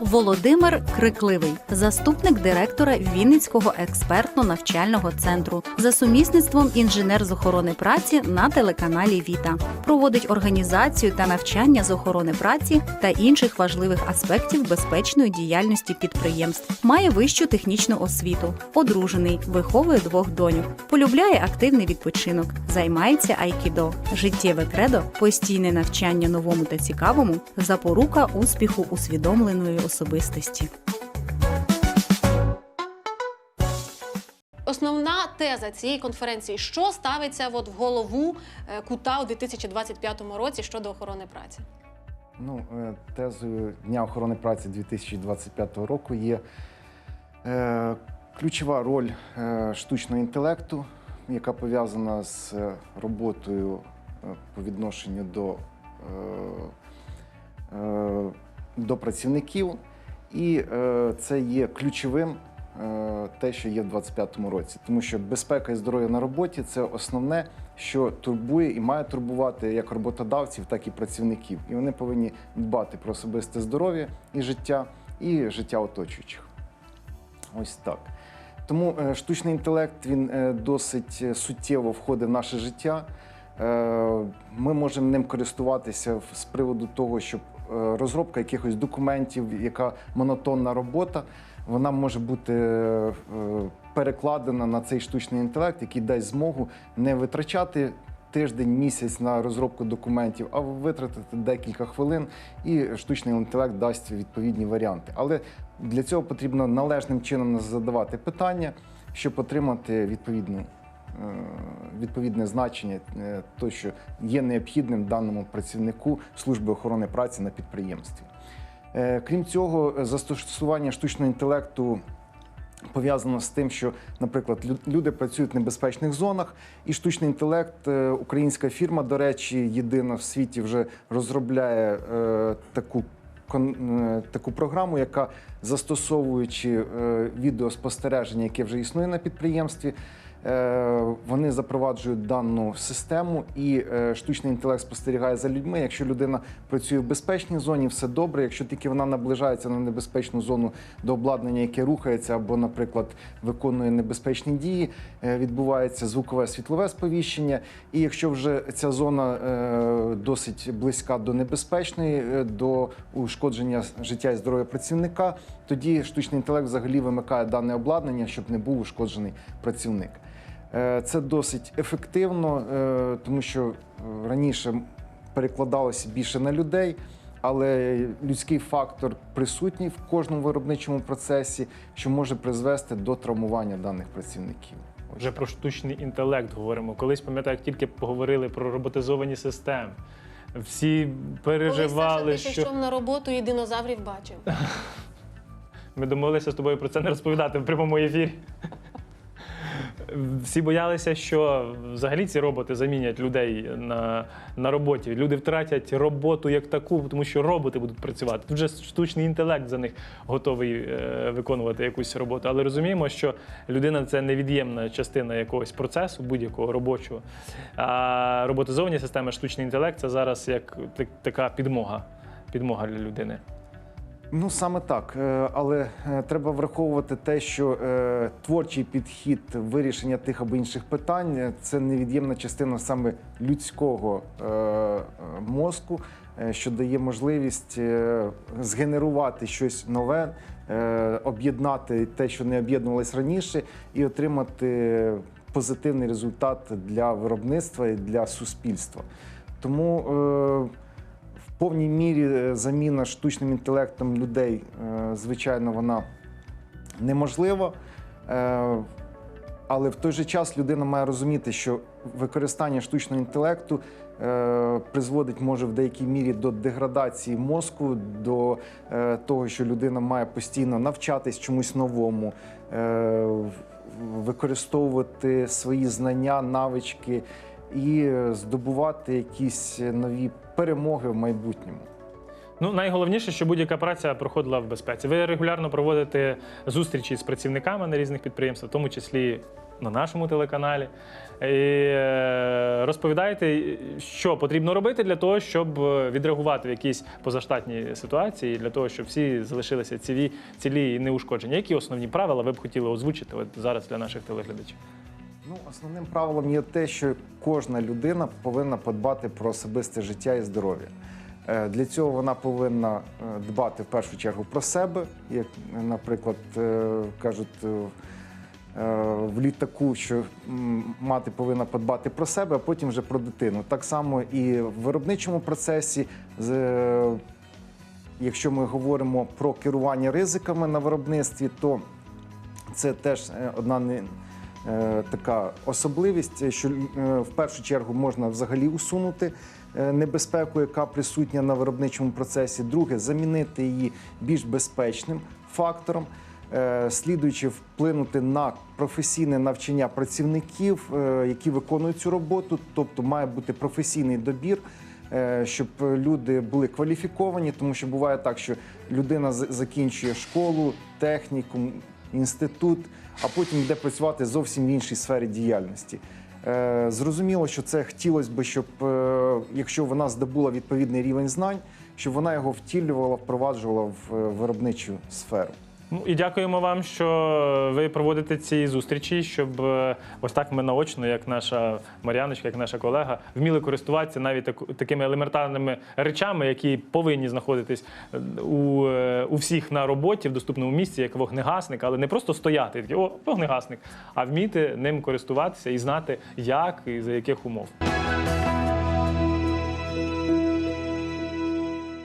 Володимир Крикливий, заступник директора Вінницького експертно-навчального центру, за сумісництвом інженер з охорони праці на телеканалі Віта. Проводить організацію та навчання з охорони праці та інших важливих аспектів безпечної діяльності підприємств. Має вищу технічну освіту, одружений, виховує двох доньок, полюбляє активний відпочинок, займається айкідо. Життєве кредо, постійне навчання новому та цікавому, запорука успіху усвідомленої особистості. Основна теза цієї конференції, що ставиться от в голову е, кута у 2025 році щодо охорони праці? Ну, е, тезою Дня охорони праці 2025 року є е, ключова роль е, штучного інтелекту, яка пов'язана з роботою е, по відношенню до, е, е, до працівників. І е, це є ключовим е, те, що є в 2025 році. Тому що безпека і здоров'я на роботі це основне, що турбує і має турбувати як роботодавців, так і працівників. І вони повинні дбати про особисте здоров'я і життя, і життя оточуючих. Ось так. Тому е, штучний інтелект він досить суттєво входить в наше життя. Ми можемо ним користуватися з приводу того, щоб розробка якихось документів, яка монотонна робота, вона може бути е, перекладена на цей штучний інтелект, який дасть змогу не витрачати тиждень, місяць на розробку документів, а витратити декілька хвилин, і штучний інтелект дасть відповідні варіанти. Але для цього потрібно належним чином задавати питання, щоб отримати відповідну. Відповідне значення, е, то, що є необхідним даному працівнику служби охорони праці на підприємстві. Е, Крім цього, е, застосування штучного інтелекту пов'язано з тим, що, наприклад, люди працюють в небезпечних зонах, і штучний інтелект, українська фірма, до речі, єдина в світі вже розробляє е, таку. е, Таку програму, яка застосовуючи е, відеоспостереження, яке вже існує на підприємстві, вони запроваджують дану систему, і е, штучний інтелект спостерігає за людьми. Якщо людина працює в безпечній зоні, все добре. Якщо тільки вона наближається на небезпечну зону до обладнання, яке рухається, або, наприклад, виконує небезпечні дії, е, відбувається звукове світлове сповіщення. І якщо вже ця зона е, досить близька до небезпечної, е, до ушкодження життя і здоров'я працівника, тоді штучний інтелект взагалі вимикає дане обладнання, щоб не був ушкоджений працівник. Е, Це досить ефективно, е, тому що е, раніше перекладалося більше на людей, але людський фактор присутній в кожному виробничому процесі, що може призвести до травмування даних працівників. Ось Вже так. про штучний інтелект говоримо. Колись пам'ятаю, як тільки поговорили про роботизовані системи. Всі переживали, Коли Саша, що йшов на роботу і динозаврів бачив. ми домовилися з тобою про це не розповідати в прямому ефірі. Всі боялися, що взагалі ці роботи замінять людей на, на роботі. Люди втратять роботу як таку, тому що роботи будуть працювати. Тут же штучний інтелект за них готовий е, виконувати якусь роботу. Але розуміємо, що людина це невід'ємна частина якогось процесу, будь-якого робочого. А роботизовані системи, штучний інтелект це зараз як так- така підмога. Підмога для людини. Ну саме так, Е, але е, треба враховувати те, що е, творчий підхід вирішення тих або інших питань це невід'ємна частина саме людського мозку, що дає можливість згенерувати щось нове, об'єднати те, що не об'єднувалось раніше, і отримати позитивний результат для виробництва і для суспільства. Тому в повній мірі е, заміна штучним інтелектом людей, е, звичайно, вона неможлива. Е, Але в той же час людина має розуміти, що використання штучного інтелекту е, призводить може в деякій мірі до деградації мозку, до е, того, що людина має постійно навчатись чомусь новому, е, використовувати свої знання, навички і здобувати якісь нові перемоги в майбутньому. Ну, найголовніше, що будь-яка праця проходила в безпеці. Ви регулярно проводите зустрічі з працівниками на різних підприємствах, в тому числі на нашому телеканалі. І е, розповідаєте, що потрібно робити для того, щоб відреагувати в якісь позаштатні ситуації, для того, щоб всі залишилися цілі, цілі і неушкоджені. Які основні правила ви б хотіли озвучити от зараз для наших телеглядачів? Ну, основним правилом є те, що кожна людина повинна подбати про особисте життя і здоров'я. Е, Для цього вона повинна е, дбати в першу чергу про себе, як, наприклад, е, кажуть в літаку, що мати повинна подбати про себе, а потім вже про дитину. Так само і в виробничому процесі. Якщо ми говоримо про керування ризиками на виробництві, то це теж одна не, така особливість, що е, в першу чергу можна взагалі усунути е, небезпеку, яка присутня на виробничому процесі. Друге, замінити її більш безпечним фактором. Е, Слідуючи вплинути на професійне навчання працівників, е, які виконують цю роботу, тобто має бути професійний добір, е, щоб люди були кваліфіковані, тому що буває так, що людина закінчує школу, технікум, інститут, а потім йде працювати зовсім в іншій сфері діяльності. Е, Зрозуміло, що це хотілося б, щоб е, якщо вона здобула відповідний рівень знань, щоб вона його втілювала, впроваджувала в е, виробничу сферу. Ну і дякуємо вам, що ви проводите ці зустрічі, щоб е, ось так ми наочно, як наша Мар'яночка, як наша колега, вміли користуватися навіть таку- такими елементарними речами, які повинні знаходитись е, у, е, у всіх на роботі в доступному місці, як вогнегасник, але не просто стояти, такі, о, вогнегасник, а вміти ним користуватися і знати, як і за яких умов.